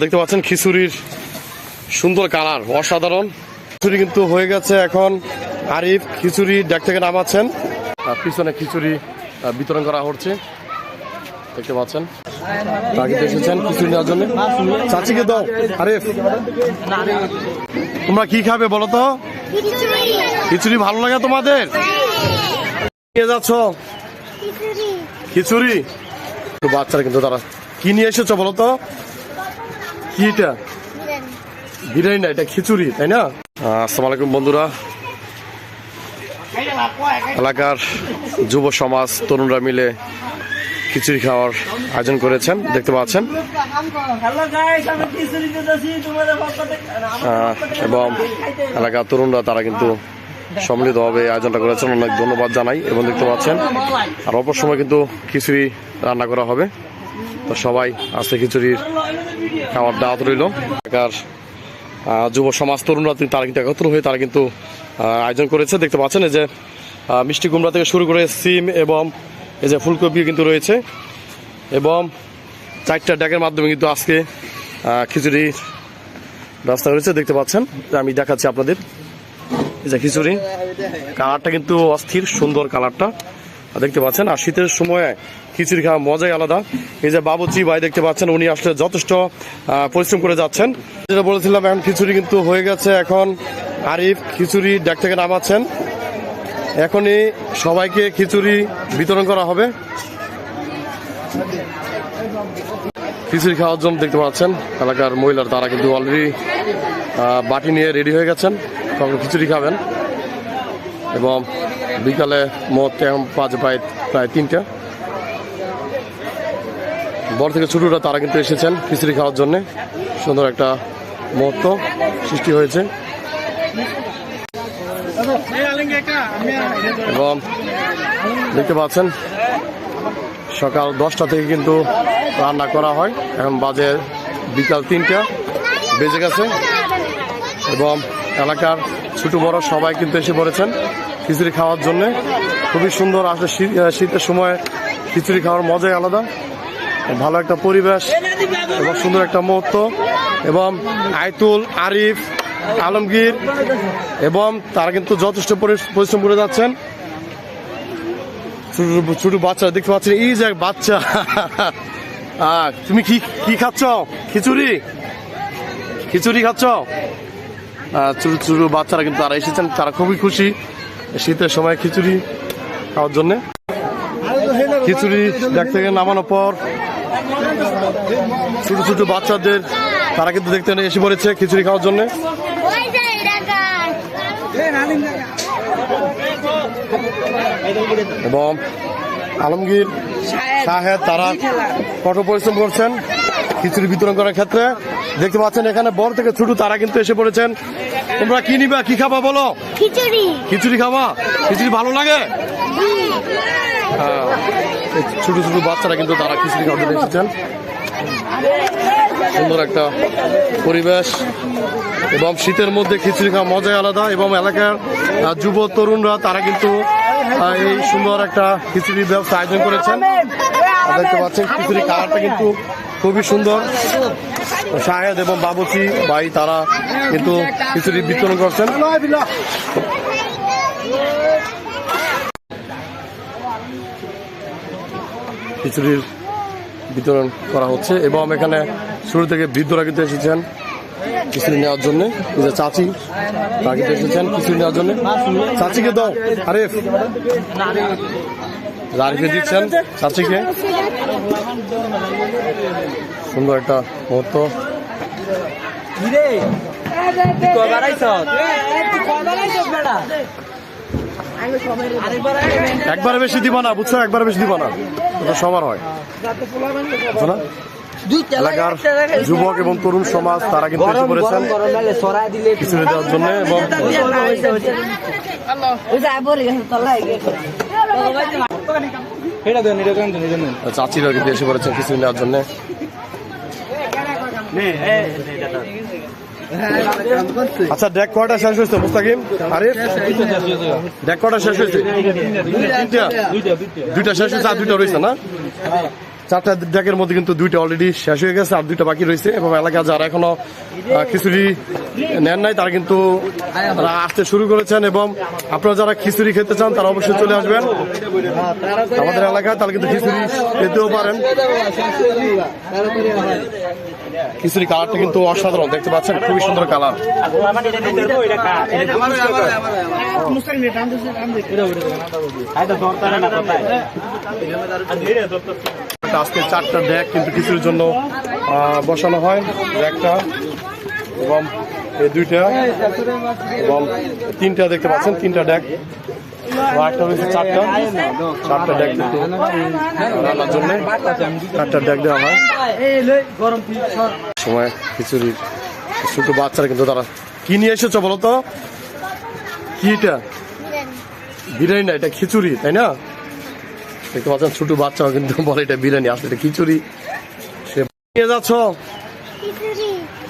দেখতে পাচ্ছেন খিচুড়ির সুন্দর কালার অসাধারণ। খিচুড়ি কিন্তু হয়ে গেছে এখন আরিফ খিচুড়ি ডেক থেকে নামাচ্ছেন। পিছনে খিচুড়ি বিতরণ করা হচ্ছে। দেখতে পাচ্ছেন তাকে এসেছেন খিচুড়ি নেওয়ার জন্য। চাচিকে দাও আরিফ। তোমরা কি খাবে বলো তো? খিচুড়ি ভালো লাগে তোমাদের? নিয়ে যাচ্ছ? খিচুড়ি। খিচুড়ি। তো বাচ্চারা কিন্তু তারা কি নিয়ে এসেছ বলো তো? কি এটা বিরিয়ানি না, এটা খিচুড়ি, তাই না? আসসালামু আলাইকুম বন্ধুরা। এলাকার যুব সমাজ তরুণরা মিলে খিচুড়ি খাওয়ার আয়োজন করেছেন, দেখতে পাচ্ছেন। এবং এলাকার তরুণরা তারা কিন্তু সম্মিলিতভাবে এই আয়োজনটা করেছেন। অনেক ধন্যবাদ জানাই, এবং দেখতে পাচ্ছেন। আর অপর সময় কিন্তু খিচুড়ি রান্না করা হবে। তো সবাই আজকে খিচুড়ির খাওয়ার দাওয়াত রইল। এলাকার যুব সমাজ তরুণরা তারা কিন্তু একত্র হয়ে তারা কিন্তু আয়োজন করেছে। দেখতে পাচ্ছেন যে মিষ্টি কুমড়া থেকে শুরু করে সিম এবং এই যে ফুলকপি কিন্তু রয়েছে এবং চারটা ড্যাগের মাধ্যমে কিন্তু আজকে আহ, খিচুড়ির ব্যবস্থা করেছে। দেখতে পাচ্ছেন আমি দেখাচ্ছি আপনাদের। এই যে খিচুড়ি কালারটা কিন্তু অস্থির সুন্দর কালারটা। দেখতে পাচ্ছেন, আর শীতের সময়ে খিচুড়ি খাওয়া মজাই আলাদা। এই যে বাবুচি ভাই দেখতে পাচ্ছেন, উনি আসলে যথেষ্ট পরিশ্রম করে যাচ্ছেন। যেটা বলেছিলাম, এখন খিচুড়ি কিন্তু হয়ে গেছে, এখন আরিফ খিচুড়ি ডেক থেকে নামাচ্ছেন। এখনই সবাইকে খিচুড়ি বিতরণ করা হবে। খিচুড়ি খাওয়ার জন্য দেখতে পাচ্ছেন, এলাকার মহিলার তারা কিন্তু অলরেডি বাটি নিয়ে রেডি হয়ে গেছেন। তখন খিচুড়ি খাবেন। এবং বিকালে মোট এখন পাঁচ প্রায় প্রায় তিনটা। বড় থেকে ছোটরা তারা কিন্তু এসেছেন খিচুড়ি খাওয়ার জন্য। সুন্দর একটা মুহূর্ত সৃষ্টি হয়েছে। এবং দেখতে পাচ্ছেন, সকাল দশটা থেকে কিন্তু রান্না করা হয়। এখন বাজে বিকাল তিনটা, বেজে গেছে। এবং এলাকার ছোট বড় সবাই কিন্তু এসে পড়েছেন। খিচুড়ি খাওয়ার জন্য। খুবই সুন্দর আসলে শীত- শীতের সময় খিচুড়ি খাওয়ার মজাই আলাদা। ভালো একটা পরিবেশ এবং সুন্দর একটা মুহূর্ত। এবং আইতুল, আরিফ, আলমগীর এবং তারা কিন্তু যথেষ্ট পরি- পরিশ্রম করে যাচ্ছেন। ছোট ছোট বাচ্চা দেখতে পাচ্ছেন, এই যে বাচ্চা। তুমি কি কি খাচ্ছ? খিচুড়ি? খিচুড়ি খাচ্ছ? ছোট ছোট বাচ্চারা কিন্তু তারা এসেছেন, তারা খুবই খুশি। শীতের সময় খিচুড়ি খাওয়ার জন্য। খিচুড়ি দেখ থেকে নামানোর পর ছোট ছোট বাচ্চাদের, তারা কিন্তু দেখতে এসে পড়েছে খিচুড়ি খাওয়ার জন্য। এবং আলমগীর সাহেব তারা কঠোর পরিশ্রম করছেন খিচুড়ি বিতরণ করার ক্ষেত্রে। দেখতে পাচ্ছেন এখানে বড় থেকে ছোট তারা কিন্তু এসে পড়েছেন। তোমরা কি নিবা কি খাবা বলো? খিচুড়ি। খিচুড়ি খাবা? খিচুড়ি ভালো লাগে? হ্যাঁ, ছোট ছোট বাচ্চারা কিন্তু তারা খিচুড়ি খাওয়াতে এসেছেন। সুন্দর একটা পরিবেশ। এবং শীতের মধ্যে খিচুড়ি খাওয়া মজাই আলাদা। এবং এলাকার যুব তরুণরা তারা কিন্তু এই সুন্দর একটা খিচুড়ির ব্যবস্থা আয়োজন করেছেন। দেখতে পাচ্ছেন খিচুড়ি কালারটা কিন্তু খুবই সুন্দর। শাহেদ এবং বাবুচি ভাই, তারা কিন্তু খিচুড়ি বিতরণ করছেন। খিচুড়ির বিতরণ করা হচ্ছে এবং এখানে শুরু থেকে বৃদ্ধরা কিন্তু এসেছেন খিচুড়ি নেওয়ার জন্য। যে চাচি কিন্তু এসেছেন খিচুড়ি নেওয়ার জন্য। চাচিকে দাও, আরিফ। দিচ্ছেন চাচিকে সুন্দর একটা মুহূর্ত। একবারে বেশি দিব না বুঝছ? একবার বেশি দিব না। এটা সবার হয়। না? এলাকার যুবক এবং তরুণ সমাজ তারা কিন্তু এসে পড়েছেন খিচুড়ি দেওয়ার জন্য এবং চাচিরা কিন্তু এসে পড়েছে খিচুড়ি নেওয়ার জন্য। আচ্ছা ডেক কয়টা শেষ হয়েছে মুস্তাকিম? আরে ডেক কয়টা শেষ হয়েছে? দুইটা। শেষ হয়েছে আর দুইটা রয়েছে না? চারটা ডেকের মধ্যে কিন্তু দুইটা অলরেডি শেষ হয়ে গেছে আর দুইটা বাকি রয়েছে এবং এলাকা যারা এখনও খিচুড়ি নেন নাই তারা কিন্তু তারা আসতে শুরু করেছেন এবং আপনারা যারা খিচুড়ি খেতে চান তারা অবশ্যই চলে আসবেন। আমাদের এলাকায় তারা কিন্তু খিচুড়ি খেতেও পারেন। খিচুড়ি কালারটা কিন্তু অসাধারণ দেখতে পাচ্ছেন খুবই সুন্দর কালার আজকে চারটা ডেক কিন্তু কিছুর জন্য বসানো হয় একটা এবং এই দুইটা, এবং তিনটা দেখতে পাচ্ছেন, তিনটা একটা রয়েছে চারটা। চারটা কিন্তু রান্নার হয়। সময় খিচুড়ির বাচ্চারা কিন্তু তারা কি নিয়ে এসেছ বলো তো? বিরিয়ানি না, এটা খিচুড়ি, তাই না? দেখতে পাচ্ছেন ছোট বাচ্চাও কিন্তু বলে এটা বিরিয়ানি। আসলে এটা খিচুড়ি। সে নিয়ে যাচ্ছ?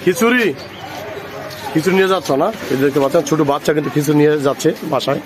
খিচুড়ি। খিচুড়ি? নিয়ে যাচ্ছ না? এই দেখতে পাচ্ছেন ছোট বাচ্চা কিন্তু খিচুড়ি নিয়ে যাচ্ছে বাসায়।